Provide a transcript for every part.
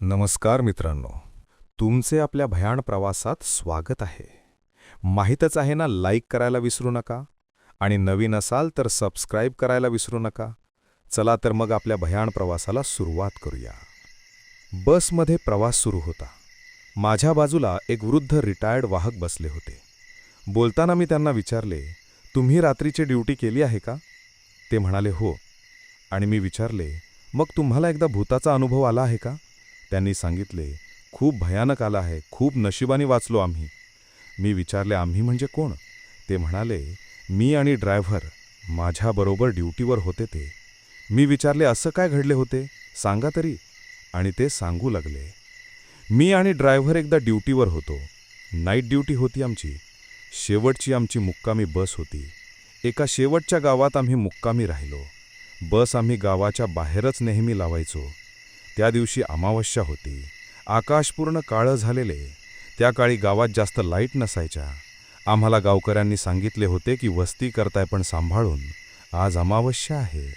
नमस्कार मित्रांनो तुमचे आपल्या भयाण प्रवासात स्वागत आहे. माहीतच आहे ना लाईक करायला विसरू नका आणि नवीन असाल तर सबस्क्राईब करायला विसरू नका. चला तर मग आपल्या भयाण प्रवासाला सुरुवात करूया. बसमध्ये प्रवास सुरू होता. माझ्या बाजूला एक वृद्ध रिटायर्ड वाहक बसले होते. बोलताना मी त्यांना विचारले तुम्ही रात्रीची ड्युटी केली आहे का? ते म्हणाले हो. आणि मी विचारले मग तुम्हाला एकदा भूताचा अनुभव आला आहे का? त्यांनी सांगितले खूप भयानक आला आहे खूप नशिबाने वाचलो आम्ही. मी विचारले आम्ही म्हणजे कोण? ते म्हणाले मी आणि ड्रायव्हर माझ्याबरोबर ड्युटीवर होते ते. मी विचारले असं काय घडले होते? सांगा तरी. आणि ते सांगू लागले मी आणि ड्रायव्हर एकदा ड्युटीवर होतो. नाईट ड्युटी होती आमची. शेवटची आमची मुक्कामी बस होती. एका शेवटच्या गावात आम्ही मुक्कामी राहिलो. बस आम्ही गावाच्या बाहेरच नेहमी लावायचो. त्या दिवशी अमावस्या होती. आकाश पूर्ण काळं झालेले. त्या काळी गावात जास्त लाइट नसायच्या. आम्हाला गावकऱ्यांनी सांगितले होते की वस्ती करताय पण सांभाळून. आज अमावस्या आहे.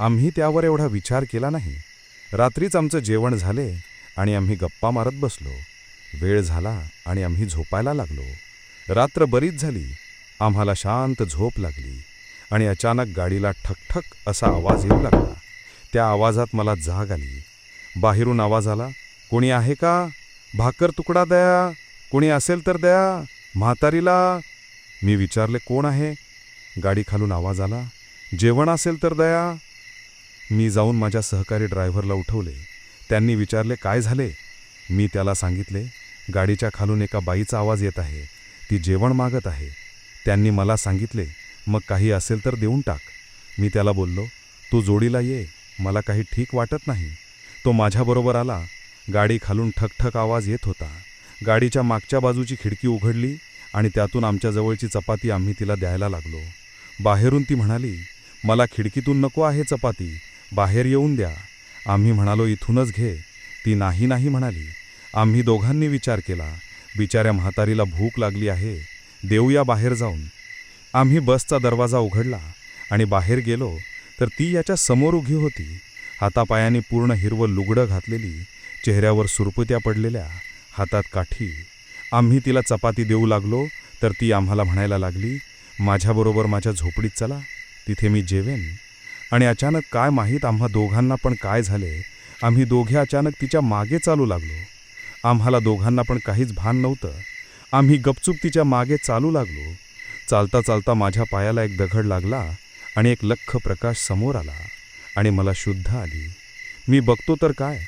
आम्ही त्यावर एवढा विचार केला नाही. रात्रीच आमचं जेवण झाले आणि आम्ही गप्पा मारत बसलो. वेळ झाला आणि आम्ही झोपायला लागलो. रात्र बरीच झाली. आम्हाला शांत झोप लागली आणि अचानक गाडीला ठकठक असा आवाज येऊ लागला. त्या आवाजात मला जाग आली. बाहेरून आवाज आला कोणी आहे का? भाकर तुकडा द्या. कोणी असेल तर द्या. म्हातारीला. मी विचारले कोण आहे? गाडी खालून आवाज आला जेवण असेल तर द्या. मी जाऊन माझ्या सहकारी ड्रायव्हरला उठवले. त्यांनी विचारले काय झाले? मी त्याला सांगितले गाडीच्या खालून एका बाईचा आवाज येत आहे. ती जेवण मागत आहे. त्यांनी मला सांगितले मग काही असेल तर देऊन टाक. मी त्याला बोललो तू जोडीला ये. मला काही ठीक वाटत नाही. तो माझ्याबरोबर आला. गाडी खालून ठकठक आवाज येत होता. गाडीच्या मागच्या बाजूची खिडकी उघडली आणि त्यातून आमच्या जवळची चपाती आम्ही तिला द्यायला लागलो. बाहेरून ती म्हणाली मला खिडकीतून नको आहे चपाती. बाहेर येऊन द्या. आम्ही म्हणालो इथूनच घे. ती नाही नाही म्हणाली. आम्ही दोघांनी विचार केला. बिचाऱ्या म्हातारीला भूक लागली आहे. देऊया बाहेर जाऊन. आम्ही बसचा दरवाजा उघडला आणि बाहेर गेलो तर ती याच्या समोर उभी होती. हातापायाने पूर्ण हिरवं लुगडं घातलेली चेहऱ्यावर सुरपुत्या पडलेल्या हातात काठी. आम्ही तिला चपाती देऊ लागलो तर ती आम्हाला म्हणायला लागली माझ्याबरोबर माझ्या झोपडीत चला तिथे मी जेवेन. आणि अचानक काय माहीत आम्हा दोघांना पण काय झाले आम्ही दोघे अचानक तिच्यामागे चालू लागलो. आम्हाला दोघांना पण काहीच भान नव्हतं. आम्ही गपचूप तिच्यामागे चालू लागलो. चालता चालता माझ्या पायाला एक दगड लागला आणि एक लख्ख प्रकाश समोर आला. आणि मला शुद्ध आली. मी बघतो तर काय?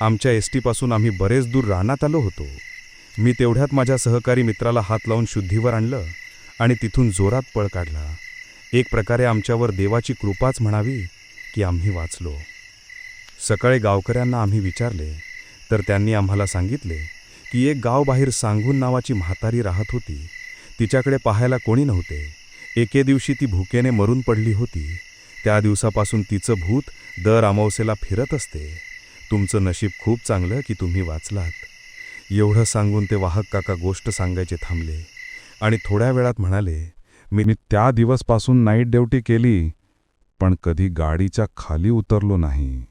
आमच्या एस टीपासून आम्ही बरेच दूर रानात आलो होतो. मी तेवढ्यात माझ्या सहकारी मित्राला हात लावून शुद्धीवर आणलं आणि तिथून जोरात पळ काढला. एक प्रकारे आमच्यावर देवाची कृपाच म्हणावी की आम्ही वाचलो. सकाळी गावकऱ्यांना आम्ही विचारले तर त्यांनी आम्हाला सांगितले की एक गावबाहेर सांगून नावाची म्हातारी राहत होती. तिच्याकडे पाहायला कोणी नव्हते. एके दिवशी ती भुकेने मरून पडली होती. त्या दिवसापासून तिचं भूत दर अमावस्येला फिरत असते. तुमचं नशीब खूप चांगलं की तुम्ही वाचलात. एवढं सांगून ते वाहक काका गोष्ट सांगायचे थांबले आणि थोड्या वेळात म्हणाले मी मी त्या दिवसपासून नाईट ड्युटी केली पण कधी गाडीच्या खाली उतरलो नाही.